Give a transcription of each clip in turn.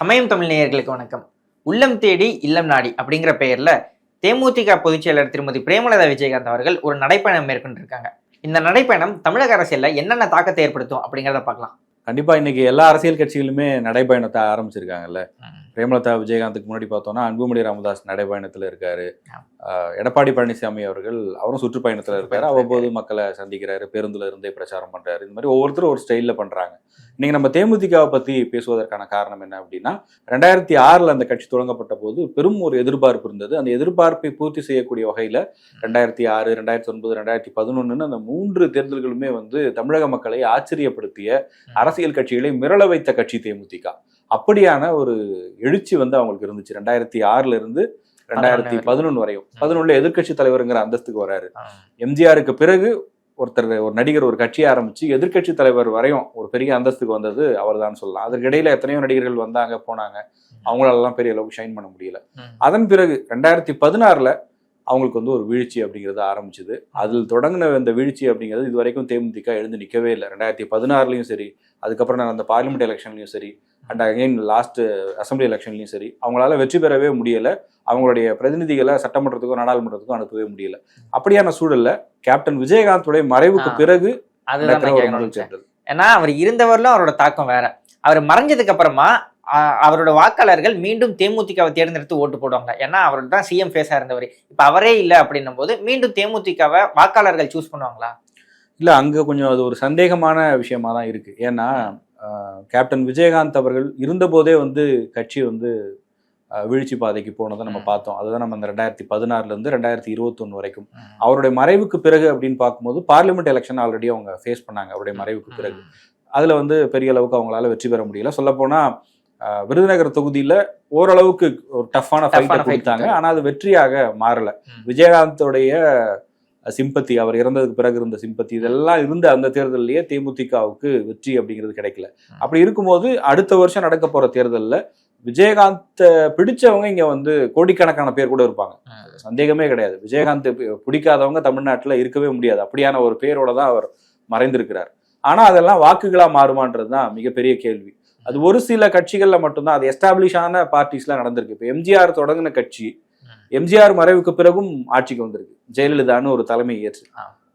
சமயம் தமிழ் நேயர்களுக்கு வணக்கம். உள்ளம் தேடி இல்லம் நாடி அப்படிங்கிற பெயர்ல தேமுதிக பொதுச் செயலர் திருமதி பிரேமலதா விஜயகாந்த் அவர்கள் ஒரு நடைப்பயணம் மேற்கொண்டிருக்காங்க. இந்த நடைப்பயணம் தமிழக அரசியல்ல என்னென்ன தாக்கத்தை ஏற்படுத்தும் அப்படிங்கிறத பார்க்கலாம். கண்டிப்பா இன்னைக்கு எல்லா அரசியல் கட்சிகளுமே நடைபயணத்தை ஆரம்பிச்சிருக்காங்கல்ல. பிரேமலதா விஜயகாந்துக்கு முன்னாடி பார்த்தோம்னா அன்புமணி ராமதாஸ் நடைபயணத்துல இருக்காரு. எடப்பாடி பழனிசாமி அவர்கள் அவரும் சுற்றுப்பயணத்துல இருக்காரு. அவ்வப்போது மக்களை சந்திக்கிறாரு பேருந்துல இருந்தே பிரச்சாரம் பண்றாரு. இந்த மாதிரி ஒவ்வொருத்தரும் ஒரு ஸ்டைல்ல பண்றாங்க. இன்னைக்கு நம்ம தேமுதிகவை பத்தி பேசுவதற்கான காரணம் என்ன அப்படின்னா ரெண்டாயிரத்தி ஆறுல அந்த கட்சி தொடங்கப்பட்ட போது பெரும் ஒரு எதிர்பார்ப்பு இருந்தது. அந்த எதிர்பார்ப்பை பூர்த்தி செய்யக்கூடிய வகையில ரெண்டாயிரத்தி ஆறு ரெண்டாயிரத்தி ஒன்பது ரெண்டாயிரத்தி பதினொன்னுன்னு அந்த மூன்று தேர்தல்களுமே வந்து தமிழக மக்களை ஆச்சரியப்படுத்திய அரசியல் கட்சிகளை மிரள வைத்த கட்சி தேமுதிக. அப்படியான ஒரு எழுச்சி வந்து அவங்களுக்கு இருந்துச்சு. ரெண்டாயிரத்தி ஆறுல இருந்து ரெண்டாயிரத்தி பதினொன்று வரையும். பதினொன்னுல எதிர்க்கட்சி தலைவருங்கிற அந்தஸ்துக்கு வராரு. எம்ஜிஆருக்கு பிறகு ஒருத்தர் ஒரு நடிகர் ஒரு கட்சியை ஆரம்பிச்சு எதிர்க்கட்சி தலைவர் வரையும் ஒரு பெரிய அந்தஸ்துக்கு வந்தது அவர்தான் சொல்லலாம். அதற்கு இடையில எத்தனையோ நடிகர்கள் வந்தாங்க போனாங்க. அவங்களாலலாம் பெரிய அளவுக்கு ஷைன் பண்ண முடியல. அதன் பிறகு ரெண்டாயிரத்தி பதினாறுல அவங்களுக்கு வந்து ஒரு வீழ்ச்சி அப்படிங்கிறது ஆரம்பிச்சது. அதில் தொடங்கின இந்த வீழ்ச்சி அப்படிங்கிறது இது வரைக்கும் தேமுதிக எழுந்து நிற்கவே இல்லை. ரெண்டாயிரத்தி பதினாறுலையும் சரி அதுக்கப்புறம் நடந்த பார்லிமெண்ட் எலெக்ஷன்லையும் சரி அண்ட் அகைன் லாஸ்ட் அசம்பிளி எலெக்ஷன்லையும் சரி அவங்களால வெற்றி பெறவே முடியல. அவங்களுடைய பிரதிநிதிகளை சட்டமன்றத்துக்கும் நாடாளுமன்றத்துக்கும் அனுப்பவே முடியல. அப்படியான சூழல்ல கேப்டன் விஜயகாந்தோடைய மறைவுக்கு. பிறகு ஏன்னா அவர் இருந்தவரிலும் அவரோட தாக்கம் வேற. அவர் மறைஞ்சதுக்கு அப்புறமா அவரோட வாக்காளர்கள் மீண்டும் தேமுதிகவை தேர்ந்தெடுத்து ஓட்டு போடுவாங்க. ஏன்னா அவர் தான் சிஎம் ஃபேஸா இருந்தவர். இப்ப அவரே இல்லை அப்படின்னும் போது மீண்டும் தேமுதிகவை வாக்காளர்கள் சூஸ் பண்ணுவாங்களா? இல்ல அங்க கொஞ்சம் அது ஒரு சந்தேகமான விஷயமா தான் இருக்கு. ஏன்னா கேப்டன் விஜயகாந்த் அவர்கள் இருந்தபோதே வந்து கட்சி வந்து வீழ்ச்சி பாதைக்கு போனதை நம்ம. பார்த்தோம். அதுதான் நம்ம அந்த ரெண்டாயிரத்தி பதினாறுல இருந்து ரெண்டாயிரத்தி இருபத்தொன்னு வரைக்கும். அவருடைய மறைவுக்கு பிறகு அப்படின்னு பார்க்கும்போது பார்லிமெண்ட் எலெக்ஷன் ஆல்ரெடி அவங்க ஃபேஸ் பண்ணாங்க அவருடைய மறைவுக்கு பிறகு. அதுல வந்து பெரிய அளவுக்கு அவங்களால வெற்றி பெற முடியல. சொல்ல போனா ஆஹ், விருதுநகர் தொகுதியில ஓரளவுக்கு ஒரு டஃப்பான ஃபைட்டை கொடுத்தாங்க. கொடுத்தாரு. ஆனா அது வெற்றியாக மாறல. விஜயகாந்தோடைய சிம்பத்தி அவர் இறந்ததுக்கு பிறகு இருந்த சிம்பத்தி இதெல்லாம் இருந்த அந்த தேர்தலிலேயே தேமுதிகவுக்கு வெற்றி அப்படிங்கிறது கிடைக்கல. அப்படி இருக்கும்போது அடுத்த வருஷம் நடக்க போற தேர்தல்ல விஜயகாந்த் பிடிச்சவங்க இங்க வந்து கோடிக்கணக்கான பேர் கூட இருப்பாங்க. சந்தேகமே கிடையாது. விஜயகாந்த் பிடிக்காதவங்க தமிழ்நாட்டுல இருக்கவே முடியாது. அப்படியான ஒரு பேரோட தான் அவர் மறைந்திருக்கிறார். ஆனா அதெல்லாம் வாக்குகளா மாறுமான்றது தான் மிகப்பெரிய கேள்வி. அது ஒரு சில கட்சிகள்ல மட்டும்தான் அது எஸ்டாப்ளிஷ் ஆன பார்ட்டிஸ்லாம் நடந்திருக்கு. இப்போ எம்ஜிஆர் தொடங்கின கட்சி எம்ஜிஆர் மறைவுக்கு பிறகும் ஆட்சிக்கு வந்திருக்கு. ஜெயலலிதான்னு ஒரு தலைமை ஏற்று.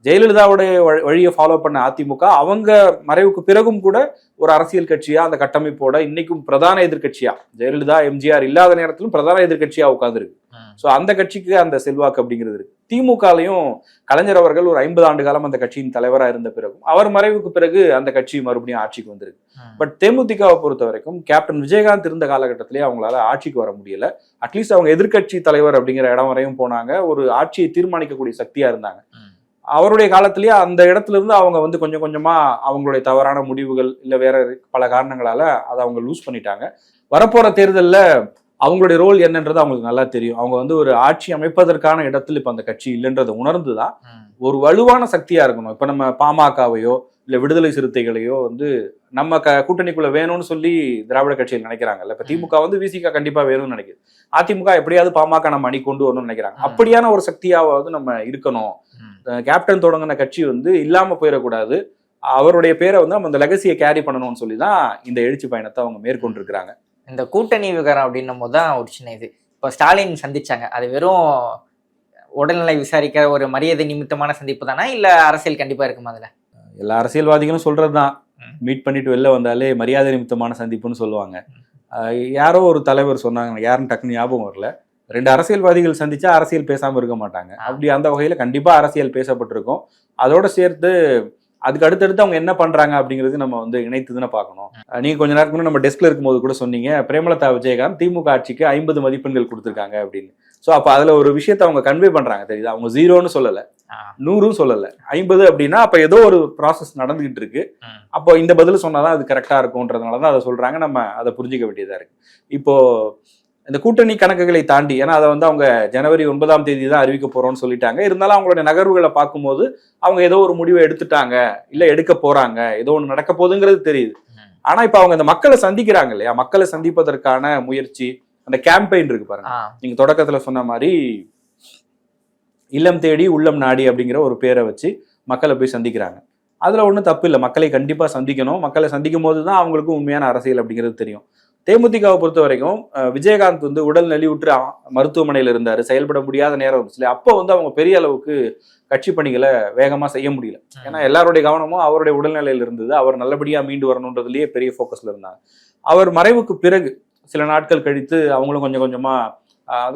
ஜெயலலிதாவுடைய வழி- வழியை ஃபாலோ பண்ண அதிமுக அவங்க மறைவுக்கு பிறகும் கூட ஒரு அரசியல் கட்சியா அந்த கட்டமைப்போட இன்னைக்கும் பிரதான எதிர்க்கட்சியா ஜெயலலிதா எம்ஜிஆர் இல்லாத நேரத்திலும் பிரதான எதிர்க்கட்சியா உட்கார்ந்துருக்கு. ஸோ அந்த கட்சிக்கு அந்த செல்வாக்கு அப்படிங்கிறது இருக்கு. திமுகலையும் கலைஞர் அவர்கள் ஒரு ஐம்பது ஆண்டு காலம் அந்த கட்சியின் தலைவராக இருந்த பிறகும் அவர் மறைவுக்கு பிறகு அந்த கட்சி மறுபடியும் ஆட்சிக்கு வந்திருக்கு. பட் தேமுதிகவை பொறுத்த வரைக்கும் கேப்டன் விஜயகாந்த் இருந்த காலகட்டத்திலே அவங்களால ஆட்சிக்கு வர முடியல. அட்லீஸ்ட் அவங்க எதிர்க்கட்சி தலைவர் அப்படிங்கிற இடம் வரையும் போனாங்க. ஒரு ஆட்சியை தீர்மானிக்கக்கூடிய சக்தியா இருந்தாங்க. அவருடைய காலத்திலேயே அந்த இடத்துல இருந்து அவங்க வந்து கொஞ்சம் கொஞ்சமா அவங்களுடைய தவறான முடிவுகள் இல்ல வேற பல காரணங்களால அதை அவங்க லூஸ் பண்ணிட்டாங்க. வரப்போற தேர்தல்ல அவங்களுடைய ரோல் என்னன்றது அவங்களுக்கு நல்லா தெரியும். அவங்க வந்து ஒரு ஆட்சி அமைப்பதற்கான இடத்துல இப்ப அந்த கட்சி இல்லைன்றதை உணர்ந்துதான் ஒரு வலுவான சக்தியா இருக்கணும். இப்ப நம்ம பாமகவையோ இல்ல விடுதலை சிறுத்தைகளையோ வந்து நம்ம க கூட்டணிக்குள்ள வேணும்னு சொல்லி திராவிட கட்சிகள் நினைக்கிறாங்கல்ல இப்ப திமுக வந்து விசிக கண்டிப்பா வேணும்னு நினைக்குது. அதிமுக எப்படியாவது பாமக நம்ம அணி கொண்டு வரணும்னு நினைக்கிறாங்க. அப்படியான ஒரு சக்தியாவது நம்ம இருக்கணும். கேப்டன் தொடங்கின கட்சி வந்து இல்லாம போயிடக்கூடாது. அவருடைய பேரை வந்து நம்ம அந்த லெகசியை கேரி பண்ணணும்னு சொல்லி தான் இந்த எழுச்சி பயணத்தை அவங்க மேற்கொண்டிருக்கிறாங்க. இந்த கூட்டணி விவகாரம் அப்படின்னும் போது தான் ஒரு சின்ன இது. இப்போ ஸ்டாலின் சந்திச்சாங்க. அது வெறும் உடல்நிலை விசாரிக்கிற ஒரு மரியாதை நிமித்தமான சந்திப்பு தானா? இல்ல அரசியல் கண்டிப்பா இருக்குமா அதுல? எல்லா அரசியல்வாதிகளும் சொல்றதுதான். ம். மீட் பண்ணிட்டு வெளில வந்தாலே மரியாதை நிமித்தமான சந்திப்புன்னு சொல்லுவாங்க. யாரோ ஒரு தலைவர் சொன்னாங்க யாருன்னு டக்குன்னு ஞாபகம் வரல. ரெண்டு அரசியல்வாதிகள் சந்திச்சா அரசியல் பேசாம இருக்க மாட்டாங்க. அப்படி அந்த வகையில கண்டிப்பா அரசியல் பேசப்பட்டிருக்கும். அதோட சேர்த்து அதுக்கு அடுத்தடுத்து அவங்க என்ன பண்றாங்க அப்படிங்கிறது நம்ம வந்து இணைத்து தானே பார்க்கணும் நீங்க கொஞ்ச நேரத்துக்கு முன்னாடி நம்ம டெஸ்க்ல இருக்கும்போது கூட சொன்னீங்க. பிரேமலதா விஜயகாந்த் திமுக ஆட்சிக்கு ஐம்பது மதிப்பெண்கள் கொடுத்துருக்காங்க அப்படின்னு. ஸோ அப்போ அதுல ஒரு விஷயத்தை அவங்க கன்வே பண்றாங்க. தெரியுது? அவங்க ஜீரோன்னு சொல்லல. நூறும் சொல்லல. ஐம்பது அப்படின்னா அப்ப ஏதோ ஒரு ப்ராசஸ் நடந்துகிட்டு இருக்கு. அப்போ இந்த பதில் சொன்னாதான் அது கரெக்டா இருக்கும்ன்றதுனால தான் அதை சொல்றாங்க. நம்ம அதை புரிஞ்சுக்க வேண்டியதா இருக்கு. இப்போ இந்த கூட்டணி கணக்குகளை தாண்டி ஏன்னா அதை வந்து அவங்க ஜனவரி ஒன்பதாம் தேதி தான் அறிவிக்க போறோம்னு சொல்லிட்டாங்க. இருந்தாலும் அவங்களுடைய நகர்வுகளை பார்க்கும்போது அவங்க ஏதோ ஒரு முடிவை எடுத்துட்டாங்க இல்ல எடுக்க போறாங்க ஏதோ ஒன்று நடக்க போகுதுங்கிறது தெரியுது. ஆனா இப்ப அவங்க இந்த மக்களை சந்திக்கிறாங்க இல்லையா? மக்களை சந்திப்பதற்கான முயற்சி அந்த கேம்பெயின் இருக்கு பாருங்க. நீங்க தொடக்கத்துல சொன்ன மாதிரி இல்லம் தேடி உள்ளம் நாடி அப்படிங்கிற ஒரு பேரை வச்சு மக்களை போய் சந்திக்கிறாங்க. அதுல ஒன்றும் தப்பு இல்லை. மக்களை கண்டிப்பா சந்திக்கணும். மக்களை சந்திக்கும் போது தான் அவங்களுக்கு உண்மையான அரசியல் அப்படிங்கிறது தெரியும். தேமுதிகவை பொறுத்த வரைக்கும் விஜயகாந்த் வந்து உடல் நலிவுற்று மருத்துவமனையில் இருந்தாரு. செயல்பட முடியாத நேரம் இருந்துச்சு இல்லையா? அப்போ வந்து அவங்க பெரிய அளவுக்கு கட்சி பணிகளை வேகமா செய்ய முடியல. ஏன்னா எல்லாருடைய கவனமும் அவருடைய உடல்நிலையில் இருந்தது. அவர் நல்லபடியா மீண்டு வரணுன்றதுலயே பெரிய ஃபோக்கஸ்ல இருந்தாங்க. அவர் மறைவுக்கு பிறகு சில நாட்கள் கழித்து அவங்களும் கொஞ்சம் கொஞ்சமா ஆஹ்,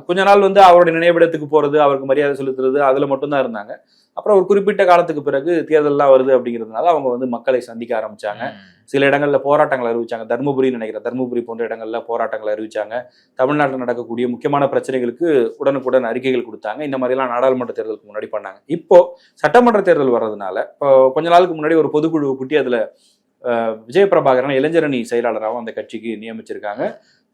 கொஞ்ச நாள் வந்து அவருடைய நினைவிடத்துக்கு போறது அவருக்கு மரியாதை செலுத்துறது அதுல மட்டும்தான் இருந்தாங்க. அப்புறம் ஒரு குறிப்பிட்ட காலத்துக்கு பிறகு தேர்தல்லாம் வருது அப்படிங்கிறதுனால அவங்க வந்து மக்களை சந்திக்க ஆரம்பிச்சாங்க. சில இடங்கள்ல போராட்டங்கள் அறிவிச்சாங்க. தருமபுரி நினைக்கிறேன். தருமபுரி போன்ற இடங்கள்ல போராட்டங்கள் அறிவிச்சாங்க. தமிழ்நாட்டில் நடக்கக்கூடிய முக்கியமான பிரச்சனைகளுக்கு உடனுக்குடன் அறிக்கைகள் கொடுத்தாங்க. இந்த மாதிரிலாம் நாடாளுமன்ற தேர்தலுக்கு முன்னாடி பண்ணாங்க. இப்போ சட்டமன்ற தேர்தல் வர்றதுனால இப்போ கொஞ்ச நாளுக்கு முன்னாடி ஒரு பொதுக்குழு கூட்டி அதுல அஹ், விஜய பிரபாகரன் இளைஞரணி செயலாளராகவும் அந்த கட்சிக்கு நியமிச்சிருக்காங்க.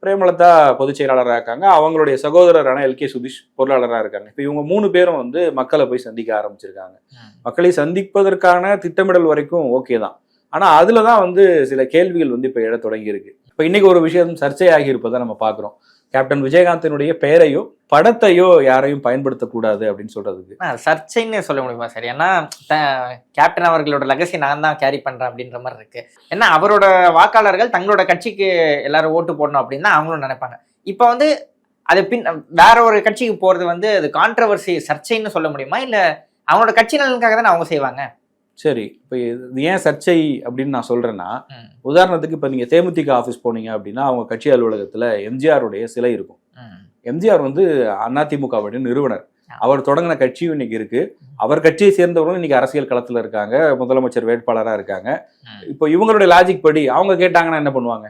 பிரேமலதா பொதுச் செயலாளராக இருக்காங்க. அவங்களுடைய சகோதரரான எல். கே. சுதீஷ் பொருளாளராக இருக்காங்க. இப்போ இவங்க மூணு பேரும் வந்து மக்களை போய் சந்திக்க ஆரம்பிச்சிருக்காங்க. மக்களை சந்திப்பதற்கான திட்டமிடல் வரைக்கும் ஓகே தான். ஆனா அதுல தான் வந்து சில கேள்விகள் வந்து இப்ப எழத் தொடங்கி இருக்கு இப்ப இன்னைக்கு ஒரு விஷயம் சர்ச்சையாகி இருப்பதை நம்ம பாக்குறோம். கேப்டன் விஜயகாந்தினுடைய பெயரையோ படத்தையோ யாரையும் பயன்படுத்தக்கூடாது அப்படின்னு சொல்றதுக்கு. சர்ச்சைன்னு சொல்ல முடியுமா சார்? ஏன்னா கேப்டன் அவர்களோட லெகசி நான் தான் கேரி பண்றேன் அப்படின்ற மாதிரி இருக்கு. ஏன்னா அவரோட வாக்காளர்கள் தங்களோட கட்சிக்கு எல்லாரும் ஓட்டு போடணும் அப்படின்னு அவங்களும் நினைப்பாங்க. இப்போ வந்து அது பின் வேற ஒரு கட்சிக்கு போறது வந்து அது கான்ட்ரவர்சி சர்ச்சைன்னு சொல்ல முடியுமா? இல்ல அவங்களோட கட்சி நலனுக்காக தானே அவங்க செய்வாங்க? சரி இப்போ இது ஏன் சர்ச்சை அப்படின்னு நான் சொல்றேன்னா உதாரணத்துக்கு இப்போ நீங்க தேமுதிக ஆஃபீஸ் போனீங்க அப்படின்னா அவங்க கட்சி அலுவலகத்துல எம்ஜிஆருடைய சிலை இருக்கும். எம்ஜிஆர் வந்து அதிமுகவுடைய நிறுவனர். அவர் தொடங்கின கட்சியும் இன்னைக்கு இருக்கு. அவர் கட்சியை சேர்ந்தவர்களும் இன்னைக்கு அரசியல் களத்துல இருக்காங்க முதலமைச்சர் வேட்பாளரா இருக்காங்க. இப்போ இவங்களுடைய லாஜிக் படி அவங்க கேட்டாங்கன்னா என்ன பண்ணுவாங்க?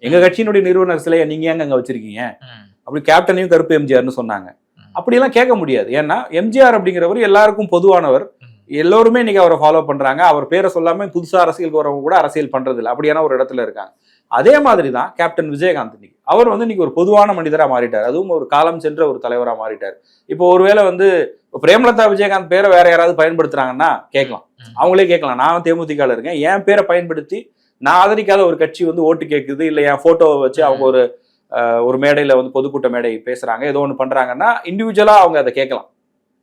எங்க கட்சியினுடைய நிறுவனர் சிலையை நீங்க ஏங்க அங்க வச்சிருக்கீங்க? அப்படி கேப்டனையும் கருப்பு எம்ஜிஆர்னு சொன்னாங்க. அப்படியெல்லாம் கேட்க முடியாது. ஏன்னா எம்ஜிஆர் அப்படிங்கிறவர் எல்லாருக்கும் பொதுவானவர். எல்லோருமே இன்னைக்கு அவரை ஃபாலோ பண்றாங்க. அவர் பேரை சொல்லாம புதுசா அரசியலுக்கு வரவங்க கூட அரசியல் பண்றது இல்லை அப்படியான ஒரு இடத்துல இருக்காங்க. அதே மாதிரி தான் கேப்டன் விஜயகாந்த் இன்னைக்கு. அவர் வந்து இன்னைக்கு ஒரு பொதுவான மனிதரா மாறிட்டார். அதுவும் ஒரு காலம் சென்ற ஒரு தலைவரா மாறிட்டார். இப்போ ஒருவேளை வந்து பிரேமலதா விஜயகாந்த் பேரை வேற யாராவது பயன்படுத்துறாங்கன்னா கேட்கலாம். அவங்களே கேட்கலாம். நான் தேமுதிகல இருக்கேன். என் பேரை பயன்படுத்தி நான் ஆதரிக்காத ஒரு கட்சி வந்து ஓட்டு கேட்குது. இல்லை என் போட்டோவை வச்சு அவங்க ஒரு ஒரு மேடையில வந்து பொதுக்கூட்ட மேடை பேசுறாங்க. ஏதோ ஒன்று பண்றாங்கன்னா இண்டிவிஜுவலா அவங்க அதை கேட்கலாம்.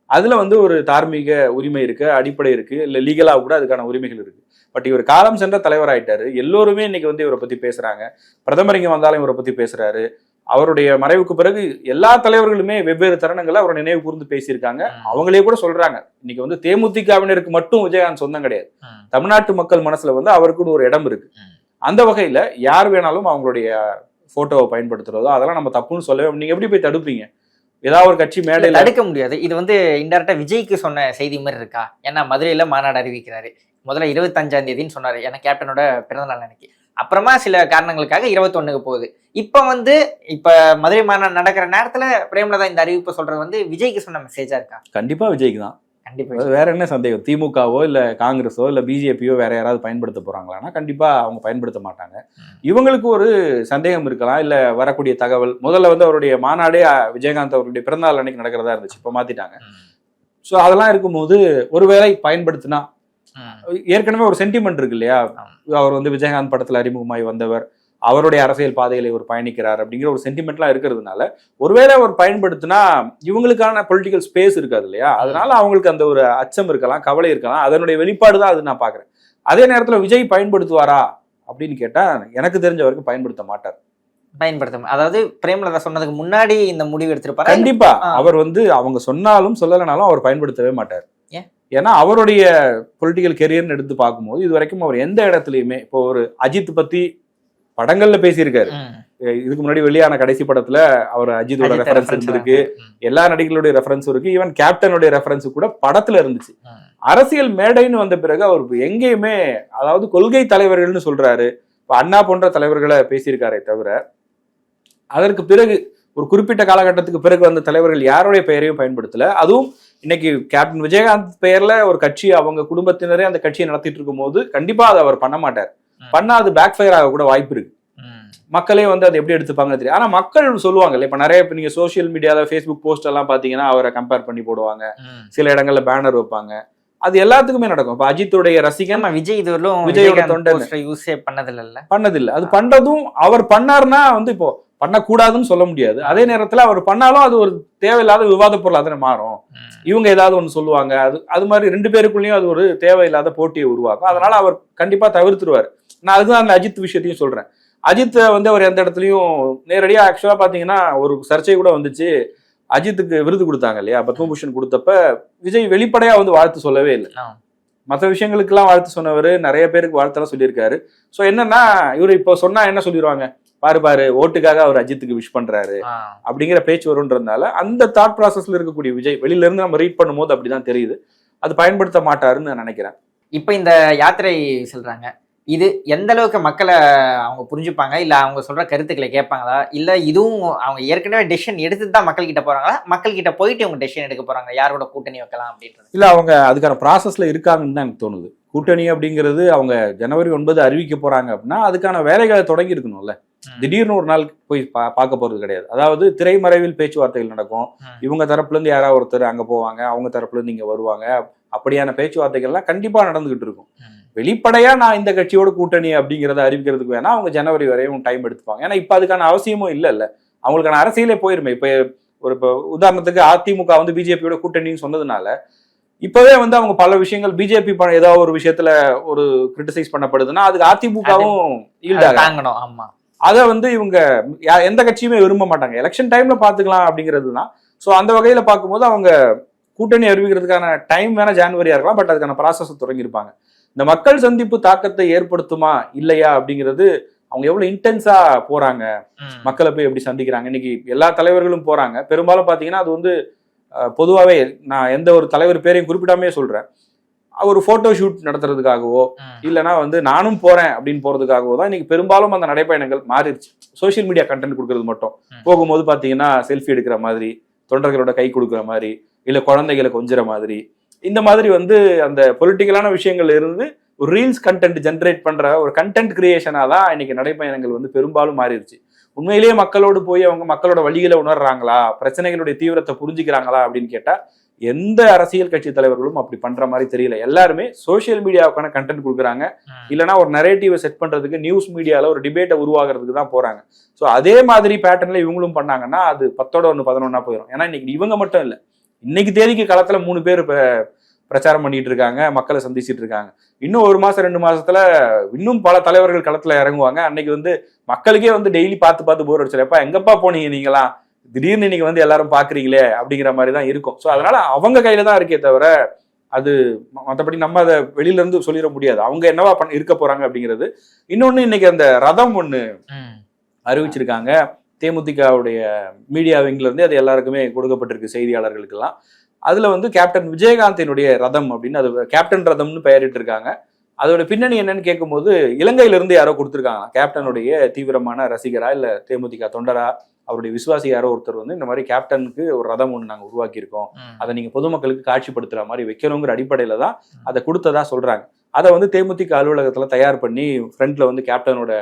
அதுல வந்து ஒரு தார்மீக உரிமை இருக்கு அடிப்படை இருக்கு இல்ல லீகலா கூட அதுக்கான உரிமைகள் இருக்கு. பட் இவர் காலம் சென்ற தலைவர் ஆயிட்டாரு. எல்லோருமே இன்னைக்கு வந்து இவரை பத்தி பேசுறாங்க. பிரதமர் இங்க வந்தாலும் இவரை பத்தி பேசுறாரு. அவருடைய மறைவுக்கு பிறகு எல்லா தலைவர்களுமே வெவ்வேறு தருணங்களை அவரை நினைவு கூர்ந்து பேசியிருக்காங்க. அவங்களே கூட சொல்றாங்க. இன்னைக்கு வந்து தேமுதிகவினருக்கு மட்டும் விஜயகாந்த் சொந்தம் கிடையாது. தமிழ்நாட்டு மக்கள் மனசுல வந்து அவருக்குன்னு ஒரு இடம் இருக்கு. அந்த வகையில யார் வேணாலும் அவங்களுடைய போட்டோவை பயன்படுத்துறதோ அதெல்லாம் நம்ம தப்புன்னு சொல்லவே நீங்க எப்படி போய் தடுப்பீங்க? ஏதாவது ஒரு கட்சி மேடையில தடுக்க முடியாது. இது வந்து இன்டெரக்டா விஜய்க்கு சொன்ன செய்தி மாதிரி இருக்கா? ஏன்னா மதுரையில மாநாடு அறிவிக்கிறாரு. முதல்ல இருபத்தஞ்சாம் தேதின்னு சொன்னாரு. ஏன்னா கேப்டனோட பிறந்தநாள் அன்னைக்கு. அப்புறமா சில காரணங்களுக்காக இருபத்தொன்னுக்கு போகுது. இப்ப வந்து இப்ப மதுரை மாநாடு நடக்கிற நேரத்துல பிரேமலதா இந்த அறிவிப்பு சொல்றது வந்து விஜய்க்கு சொன்ன மெசேஜா இருக்கா? கண்டிப்பா விஜய்க்கு தான். கண்டிப்பா வேற என்ன சந்தேகம் திமுகவோ இல்ல காங்கிரஸோ இல்ல பிஜேபியோ வேற யாராவது பயன்படுத்த போறாங்களான்னா கண்டிப்பா அவங்க பயன்படுத்த மாட்டாங்க. இவங்களுக்கு ஒரு சந்தேகம் இருக்கலாம் இல்ல வரக்கூடிய தகவல் முதல்ல வந்து அவருடைய மாநாடே விஜயகாந்த் அவருடைய பிறந்தநாள் அன்னைக்கு நடக்கிறதா இருந்துச்சு இப்ப மாத்திட்டாங்க. ஸோ அதெல்லாம் இருக்கும்போது ஒருவேளை பயன்படுத்தினா. ஏற்கனவே ஒரு சென்டிமெண்ட் இருக்கு இல்லையா. அவர் வந்து விஜயகாந்த் படத்துல அறிமுகமாய் வந்தவர் அவருடைய அரசியல் பாதையில இவர் பயணிக்கிறார் அப்படிங்கிற ஒரு சென்டிமெண்ட்லாம் இருக்கிறதுனால ஒருவேளை அவர் பயன்படுத்தினா இவங்களுக்கான பொலிட்டிக்கல் ஸ்பேஸ் இருக்காது இல்லையா? அதனால அவங்களுக்கு அந்த ஒரு அச்சம் இருக்கலாம் கவலை இருக்கலாம். அதனுடைய வெளிப்பாடு தான் அது நான் பாக்குறேன் அதே நேரத்துல விஜய் பயன்படுத்துவாரா அப்படின்னு கேட்டா எனக்கு தெரிஞ்ச வரைக்கும் பயன்படுத்த மாட்டார். பயன்படுத்த அதாவது பிரேமலதா சொன்னதுக்கு முன்னாடி இந்த முடிவு எடுத்திருப்பாரு? கண்டிப்பா. அவர் வந்து அவங்க சொன்னாலும் சொல்லலைனாலும் அவர் பயன்படுத்தவே மாட்டார். ஏன்? ஏன்னா அவருடைய பொலிட்டிக்கல் கெரியர்னு எடுத்து பார்க்கும்போது இது வரைக்கும் அவர் எந்த இடத்துலயுமே இப்போ ஒரு அஜித் பத்தி படங்கள்ல பேசியிருக்காரு. இதுக்கு முன்னாடி வெளியான கடைசி படத்துல அவர் அஜித்தோட அஜித் ரெஃபரன்ஸ் இருந்திருக்கு. எல்லா நடிகர்களுடைய ரெஃபரன்ஸ் இருக்கு ஈவன் கேப்டனுடைய ரெஃபரன்ஸ் கூட படத்துல இருந்துச்சு. அரசியல் மேடைன்னு வந்த பிறகு அவர் எங்கேயுமே அதாவது கொள்கை தலைவர்கள்னு சொல்றாரு இப்ப அண்ணா போன்ற தலைவர்களை பேசியிருக்காரே தவிர அதற்கு பிறகு ஒரு குறிப்பிட்ட காலகட்டத்துக்கு பிறகு வந்த தலைவர்கள் யாருடைய பெயரையும் பயன்படுத்தல அதுவும் இன்னைக்கு கேப்டன் விஜயகாந்த் பெயர்ல ஒரு கட்சி அவங்க குடும்பத்தினரே அந்த கட்சியை நடத்திட்டு இருக்கும்போது கண்டிப்பா அதை அவர் பண்ண மாட்டார். பண்ணா அது பேக் ஃபயர் ஆக கூட வாய்ப்பு இருக்கு. மக்களே வந்து அதை எப்படி எடுத்துப்பாங்க தெரியும் ஆனா மக்கள் சொல்லுவாங்கல்ல இப்ப நிறைய இப்ப நீங்க சோஷியல் மீடியால ஃபேஸ்புக் போஸ்ட் எல்லாம் பாத்தீங்கன்னா அவரை கம்பேர் பண்ணி போடுவாங்க. சில இடங்கள்ல பேனர் வைப்பாங்க. அது எல்லாத்துக்குமே நடக்கும். இப்ப அஜித்துடைய ரசிகன் விஜய் இதுவரையிலும் விஜயோட poster யூஸே பண்ணதில்ல பண்ணதில்லை. அது பண்றதும் அவர் பண்ணாருன்னா வந்து இப்போ பண்ணக்கூடாதுன்னு சொல்ல முடியாது. அதே நேரத்துல அவர் பண்ணாலும் அது ஒரு தேவையில்லாத விவாத பொருளா தானே மாறும். இவங்க ஏதாவது ஒன்று சொல்லுவாங்க. அது அது மாதிரி ரெண்டு பேருக்குள்ளேயும் அது ஒரு தேவையில்லாத போட்டியை உருவாக்கும். அதனால அவர் கண்டிப்பா தவிர்த்துருவார். நான் அதுதான் அந்த அஜித் விஷயத்தையும் சொல்றேன். அஜித் வந்து அவர் எந்த இடத்துலயும் நேரடியா ஆக்சுவலா பாத்தீங்கன்னா ஒரு சர்ச்சை கூட வந்துச்சு. அஜித்துக்கு விருது கொடுத்தாங்க இல்லையா? பத்மபூஷன் கொடுத்தப்ப விஜய் வெளிப்படையா வந்து வாழ்த்து சொல்லவே இல்லை. மற்ற விஷயங்களுக்கெல்லாம் வாழ்த்து சொன்னவர் நிறைய பேருக்கு வாழ்த்தெல்லாம் சொல்லியிருக்காரு. ஸோ என்னன்னா இவர் இப்போ சொன்னா என்ன சொல்லிடுவாங்க பாரு பாரு ஓட்டுக்காக அவர் அஜித்துக்கு விஷ் பண்றாரு. அப்படிங்கிற பேச்சு வரும்ன்றதுனால அந்த தாட் ப்ராசஸ்ல இருக்கக்கூடிய விஜய் வெளியில இருந்து நம்ம ரீட் பண்ணும்போது அப்படிதான் தெரியுது. அது பயன்படுத்த மாட்டாருன்னு நான் நினைக்கிறேன். இப்போ இந்த யாத்திரை சொல்றாங்க. இது எந்த அளவுக்கு மக்களை அவங்க புரிஞ்சுப்பாங்க? இல்ல அவங்க சொல்ற கருத்துக்களை கேட்பாங்களா? இல்ல இதுவும் அவங்க ஏற்கனவே டெசிஷன் எடுத்து தான் மக்கள் கிட்ட போறாங்களா? மக்கள் கிட்ட போயிட்டு இவங்க டெசிஷன் எடுக்க போறாங்க? யாரோட கூட்டணி வைக்கலாம் அப்படின்றது? இல்ல அவங்க அதுக்கான ப்ராசஸ்ல இருக்காங்கன்னு தான் எனக்கு தோணுது. கூட்டணி அப்படிங்கிறது அவங்க ஜனவரி ஒன்பது அறிவிக்க போறாங்க அப்படின்னா அதுக்கான வேலைகளை தொடங்கி இருக்கணும்ல. திடீர்னு ஒரு நாள் போய் பா பார்க்க போறது கிடையாது. அதாவது திரைமறைவில் பேச்சுவார்த்தைகள் நடக்கும். இவங்க தரப்புல இருந்து யாராவது ஒருத்தர் அங்க போவாங்க அவங்க தரப்புல இருந்து இங்க வருவாங்க. அப்படியான பேச்சுவார்த்தைகள்லாம் கண்டிப்பா நடந்துகிட்டு இருக்கும். வெளிப்படையா நான் இந்த கட்சியோட கூட்டணி அப்படிங்கறத அறிவிக்கிறதுக்கு வேணா அவங்க ஜனவரி வரையும் டைம் எடுத்துப்பாங்க. ஏன்னா இப்ப அதுக்கான அவசியமும் இல்ல இல்ல அவங்களுக்கான அரசியலே போயிருமே. இப்ப ஒரு இப்போ உதாரணத்துக்கு அதிமுக வந்து பிஜேபியோட கூட்டணின்னு சொன்னதுனால இப்பவே வந்து அவங்க பல விஷயங்கள் பிஜேபி ஏதாவது ஒரு விஷயத்துல ஒரு கிரிட்டிசைஸ் பண்ணப்படுதுன்னா அதுக்கு அதிமுகவும் தாங்கணும். ஆமா. அதை வந்து இவங்க எந்த கட்சியுமே விரும்ப மாட்டாங்க. எலெக்ஷன் டைம்ல பாத்துக்கலாம் அப்படிங்கிறது தான் ஸோ அந்த வகையில பார்க்கும்போது அவங்க கூட்டணி அறிவிக்கிறதுக்கான டைம் வேணா ஜான்வரியா இருக்கலாம் பட் அதுக்கான ப்ராசஸ் தொடங்கியிருப்பாங்க. இந்த மக்கள் சந்திப்பு தாக்கத்தை ஏற்படுத்துமா இல்லையா அப்படிங்கிறது அவங்க எவ்வளவு இன்டென்ஸா போறாங்க. மக்களை போய் எப்படி சந்திக்கிறாங்க இன்னைக்கு எல்லா தலைவர்களும் போறாங்க பெரும்பாலும் பாத்தீங்கன்னா அது வந்து பொதுவாவே நான் எந்த ஒரு தலைவர் பேரையும் குறிப்பிடாமே சொல்றேன் ஒரு போட்டோ ஷூட் நடத்துறதுக்காகவோ. இல்லைனா வந்து நானும் போறேன் அப்படின்னு போறதுக்காகவோ தான் இன்னைக்கு பெரும்பாலும் அந்த நடைப்பயணங்கள் மாறிடுச்சு சோஷியல் மீடியா கண்டென்ட் கொடுக்கறது மட்டும். போகும்போது பாத்தீங்கன்னா செல்ஃபி எடுக்கிற மாதிரி தொண்டர்களோட கை கொடுக்குற மாதிரி இல்ல குழந்தைகளை கொஞ்சுற மாதிரி இந்த மாதிரி வந்து அந்த பொலிட்டிக்கலான விஷயங்கள்ல இருந்து ஒரு ரீல்ஸ் கண்டென்ட் ஜென்ரேட் பண்ற ஒரு கண்டென்ட் கிரியேஷனா தான் இன்னைக்கு நடைப்பயணங்கள் வந்து பெரும்பாலும் மாறிடுச்சு. உண்மையிலேயே மக்களோடு போய் அவங்க மக்களோட வழிகளை உணர்றாங்களா? பிரச்சனைகளுடைய தீவிரத்தை புரிஞ்சுக்கிறாங்களா அப்படின்னு கேட்டா எந்த அரசியல் கட்சி தலைவர்களும் அப்படி பண்ற மாதிரி தெரியல. எல்லாருமே சோஷியல் மீடியாவுக்கான கண்டென்ட் கொடுக்குறாங்க. இல்லைனா ஒரு நரேட்டிவை செட் பண்றதுக்கு நியூஸ் மீடியால ஒரு டிபேட்டை உருவாக்குறதுக்கு தான் போறாங்க. ஸோ அதே மாதிரி பேட்டர்ன்ல இவங்களும் பண்ணாங்கன்னா அது பத்தோட ஒன்று பதினொன்னா போயிடும் ஏன்னா இன்னைக்கு இவங்க மட்டும் இல்லை. இன்னைக்கு தேதிக்கு களத்துல மூணு பேர் இப்ப பிரச்சாரம் பண்ணிட்டு இருக்காங்க மக்களை சந்திச்சிட்டு இருக்காங்க. இன்னும் ஒரு மாசம் ரெண்டு மாசத்துல இன்னும் பல தலைவர்கள் களத்துல இறங்குவாங்க. அன்னைக்கு வந்து மக்களுக்கே வந்து டெய்லி பார்த்து பார்த்து போர் அடிச்சிடப்பா எங்கப்பா போனீங்க நீங்களாம் திடீர்னு இன்னைக்கு வந்து எல்லாரும் பாக்குறீங்களே அப்படிங்கிற மாதிரி தான் இருக்கும். ஸோ அதனால அவங்க கையில தான் இருக்கே தவிர அது ம- மத்தபடி நம்ம அதை வெளியில இருந்து சொல்லிட முடியாது. அவங்க என்னவா பண்ண இருக்க போறாங்க அப்படிங்கிறது. இன்னொன்னு இன்னைக்கு அந்த ரதம் ஒண்ணு. அறிவிச்சிருக்காங்க. தேமுதிகவுடைய மீடியா விங்ல இருந்து அது எல்லாருக்குமே கொடுக்கப்பட்டிருக்கு செய்தியாளர்களுக்கெல்லாம். அதுல வந்து கேப்டன் விஜயகாந்தினுடைய ரதம் அப்படின்னு அது கேப்டன் ரதம்னு பெயரிட்டு இருக்காங்க அதோட பின்னணி என்னன்னு கேட்கும்போது இலங்கையில இருந்து யாரோ கொடுத்துருக்காங்க. கேப்டனுடைய தீவிரமான ரசிகரா இல்ல தேமுதிக தொண்டரா அவருடைய விசுவாசி யாரோ ஒருத்தர் வந்து இந்த மாதிரி கேப்டனுக்கு ஒரு ரதம் ஒன்று நாங்க உருவாக்கியிருக்கோம். அதை நீங்க பொதுமக்களுக்கு காட்சிப்படுத்துற மாதிரி வைக்கணுங்கிற அடிப்படையில தான் அதை கொடுத்ததா சொல்றாங்க. அதை வந்து தேமுதிக அலுவலகத்துல தயார் பண்ணி ஃப்ரண்ட்ல வந்து கேப்டனோட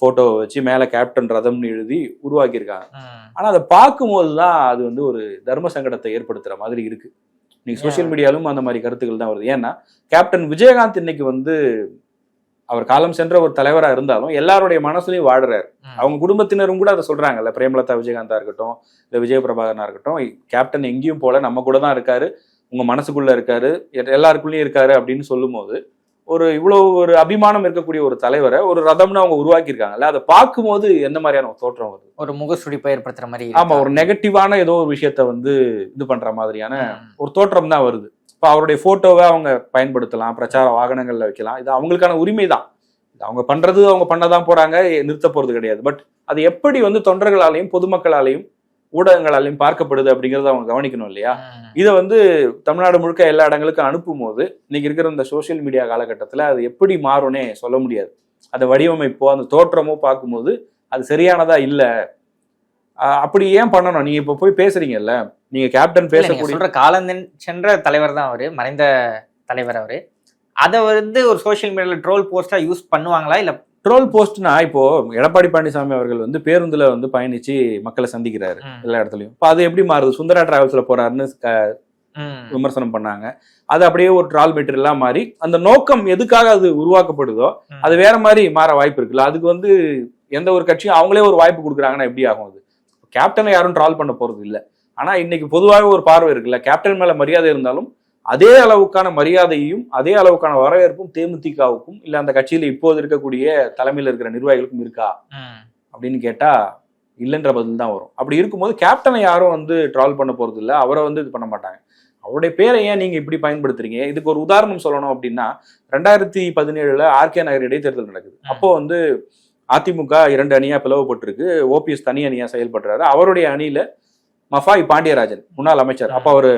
போட்டோவை வச்சு மேல கேப்டன் ரதம்னு எழுதி உருவாக்கியிருக்காங்க. ம். ஆனா அதை பார்க்கும்போது தான் அது வந்து ஒரு தர்ம சங்கடத்தை ஏற்படுத்துற மாதிரி இருக்கு. நீங்க சோஷியல் மீடியாலும் அந்த மாதிரி கருத்துக்கள் தான் வருது. ஏன்னா கேப்டன் விஜயகாந்த் இன்னைக்கு வந்து அவர் காலம் சென்ற ஒரு தலைவரா இருந்தாலும் எல்லாருடைய மனசுலயும் வாடுறாரு. அவங்க குடும்பத்தினரும் கூட அதை சொல்றாங்கல்ல பிரேமலதா விஜயகாந்தா இருக்கட்டும் இல்ல விஜய பிரபாகரனா இருக்கட்டும் கேப்டன் எங்கேயும் போல நம்ம கூட தான் இருக்காரு. உங்க மனசுக்குள்ள இருக்காரு. எல்லாருக்குள்ளயும் இருக்காரு அப்படின்னு சொல்லும்போது ஒரு இவ்வளவு ஒரு அபிமானம் இருக்கக்கூடிய ஒரு தலைவரை ஒரு ரதம்னு அவங்க உருவாக்கியிருக்காங்கல்ல அதை பார்க்கும்போது எந்த மாதிரியான தோற்றம் வருது? ஒரு முகசுடிப்பை ஏற்படுத்துற மாதிரி ஆமா ஒரு நெகட்டிவான ஏதோ ஒரு விஷயத்த வந்து இது பண்ற மாதிரியான. ஒரு தோற்றம் தான் வருது. இப்போ அவருடைய போட்டோவை அவங்க பயன்படுத்தலாம் பிரச்சார வாகனங்கள்ல வைக்கலாம். இது அவங்களுக்கான உரிமை தான். அவங்க பண்றது அவங்க பண்ணதான் போறாங்க நிறுத்த போறது கிடையாது. பட் அது எப்படி வந்து தொண்டர்களாலையும் பொதுமக்களாலையும் ஊடகங்களாலையும் பார்க்கப்படுது அப்படிங்கறத அவங்க கவனிக்கணும் இல்லையா. இதை வந்து தமிழ்நாடு முழுக்க எல்லா இடங்களுக்கும் அனுப்பும் போது இன்னைக்கு இருக்கிற இந்த சோஷியல் மீடியா காலகட்டத்தில் அது எப்படி மாறும்னே சொல்ல முடியாது. அந்த வடிவமைப்போ அந்த தோற்றமோ பார்க்கும்போது அது சரியானதா இல்லை. அப்படி ஏன் பண்ணணும்? நீங்க இப்ப போய் பேசுறீங்கல்ல நீங்க கேப்டன் பேசக்கூடிய சொல்ற காலம் சென்ற தலைவர் தான் அவரு மறைந்த தலைவர் அவரு. அத வந்து ஒரு சோஷியல் மீடியால ட்ரோல் போஸ்டா யூஸ் பண்ணுவாங்களா? இல்ல ட்ரோல் போஸ்ட்னா இப்போ எடப்பாடி பழனிசாமி அவர்கள் வந்து பேருந்துல வந்து பயணிச்சு மக்களை சந்திக்கிறாரு. எல்லா இடத்துலயும். இப்போ அது எப்படி மாறுது? சுந்தரா டிராவல்ஸ்ல போறாருன்னு. விமர்சனம் பண்ணாங்க. அது அப்படியே ஒரு ட்ரால் மெட்டீரியலா மாறி அந்த நோக்கம் எதுக்காக அது உருவாக்கப்படுதோ. அது வேற மாதிரி மாற வாய்ப்பு இருக்குல்ல? அதுக்கு வந்து எந்த ஒரு கட்சியும் அவங்களே ஒரு வாய்ப்பு கொடுக்குறாங்கன்னா எப்படி ஆகும் அது? கேப்டனை யாரும் ட்ரால் பண்ண போறது இல்ல. ஆனா இன்னைக்கு பொதுவாகவே ஒரு பார்வை இருக்குல்ல? கேப்டன் மேல மரியாதை இருந்தாலும் அதே அளவுக்கான மரியாதையும் அதே அளவுக்கான வரவேற்பும் தேமுதிகவுக்கும் இல்ல அந்த கட்சியில இப்போது இருக்கக்கூடிய தலைமையில் இருக்கிற நிர்வாகிகளுக்கும் இருக்கா. அப்படின்னு கேட்டா இல்லைன்ற பதில் தான் வரும். அப்படி இருக்கும்போது கேப்டனை யாரும் வந்து ட்ரால் பண்ண போறது இல்ல அவரை வந்து இது பண்ண மாட்டாங்க. அவருடைய பேரை ஏன் நீங்க இப்படி பயன்படுத்துறீங்க? இதுக்கு ஒரு உதாரணம் சொல்லணும் அப்படின்னா ரெண்டாயிரத்தி பதினேழுல ஆர்கே நகர் இடைத்தேர்தல் நடக்குது. அப்போ வந்து அதிமுக இரண்டு அணியா பிளவுபட்டிருக்கு. ஓபிஎஸ் தனி அணியா செயல்படுறாரு. அவருடைய அணியில மஃபாய் பாண்டியராஜன் முன்னாள் அமைச்சர். அப்போ அவர்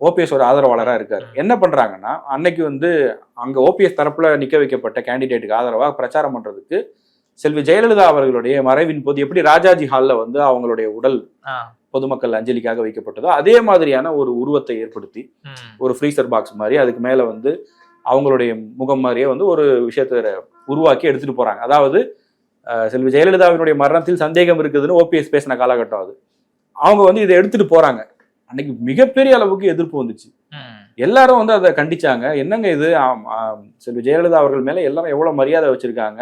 ஓபிஎஸ் ஒரு ஆதரவாளரா இருக்காரு. என்ன பண்றாங்கன்னா அன்னைக்கு வந்து அங்க ஓபிஎஸ் தரப்புல நிக்க வைக்கப்பட்ட கேண்டிடேட்டுக்கு ஆதரவா பிரச்சாரம் பண்றதுக்கு செல்வி ஜெயலலிதா அவர்களுடைய மறைவின் போது எப்படி ராஜாஜி ஹால்ல வந்து அவங்களுடைய உடல். பொதுமக்கள் அஞ்சலிக்காக வைக்கப்பட்டதோ அதே மாதிரியான ஒரு உருவத்தை ஏற்படுத்தி. ஒரு ஃப்ரீசர் பாக்ஸ் மாதிரி அதுக்கு மேல வந்து அவங்களுடைய முகம் மாதிரியே வந்து ஒரு விஷயத்தை உருவாக்கி எடுத்துட்டு போறாங்க அதாவது செல்வி ஜெயலலிதாவினுடைய மரணத்தில் சந்தேகம் இருக்குதுன்னு ஓபிஎஸ் பேசின காலகட்டம் அது அவங்க வந்து இதை எடுத்துட்டு போறாங்க அன்னைக்கு மிகப்பெரிய அளவுக்கு எதிர்ப்பு வந்துச்சு. எல்லாரும் வந்து அதை கண்டிச்சாங்க. என்னங்க இது? செல்வி ஜெயலலிதா அவர்கள் மேல எல்லாரும் எவ்வளவு மரியாதை வச்சிருக்காங்க?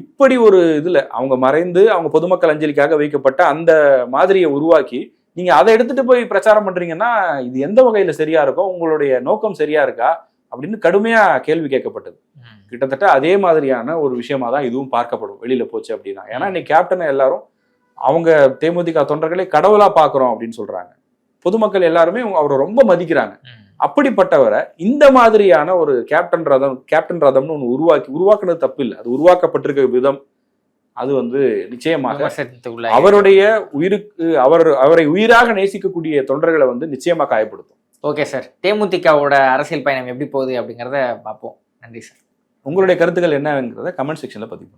இப்படி ஒரு இதுல அவங்க மறைந்து அவங்க பொதுமக்கள் அஞ்சலிக்காக வைக்கப்பட்ட அந்த மாதிரியை உருவாக்கி நீங்க அதை எடுத்துட்டு போய் பிரச்சாரம் பண்றீங்கன்னா இது எந்த வகையில சரியா இருக்கும் உங்களுடைய நோக்கம் சரியா இருக்கா? அப்படின்னு கடுமையா கேள்வி கேட்கப்பட்டது. கிட்டத்தட்ட அதே மாதிரியான ஒரு விஷயமா தான் இதுவும் பார்க்கப்படும். வெளியில போச்சு அப்படின்னா. ஏன்னா இன்னைக்கு கேப்டனை எல்லாரும் அவங்க தேமுதிக தொண்டர்களை கடவுளா பாக்குறோம் அப்படின்னு சொல்றாங்க. பொதுமக்கள் எல்லாருமே அவரை ரொம்ப மதிக்கிறாங்க. அப்படிப்பட்டவரை இந்த மாதிரியான ஒரு கேப்டன் ரதம் கேப்டன் ரதம்னு ஒன்று உருவாக்கி உருவாக்குனது தப்பு இல்லை அது உருவாக்கப்பட்டிருக்க விதம். அது வந்து நிச்சயமாக அவருடைய உயிருக்கு அவர் அவரை உயிராக நேசிக்கக்கூடிய தொண்டர்களை வந்து நிச்சயமா காயப்படுத்தும். Okay sir. தேமுதிகவோட அரசியல் பயணம் எப்படி போகுது அப்படிங்கிறத பார்ப்போம். நன்றி சார். உங்களுடைய கருத்துக்கள் என்னங்கிறத கமெண்ட் செக்ஷன்ல பதிவு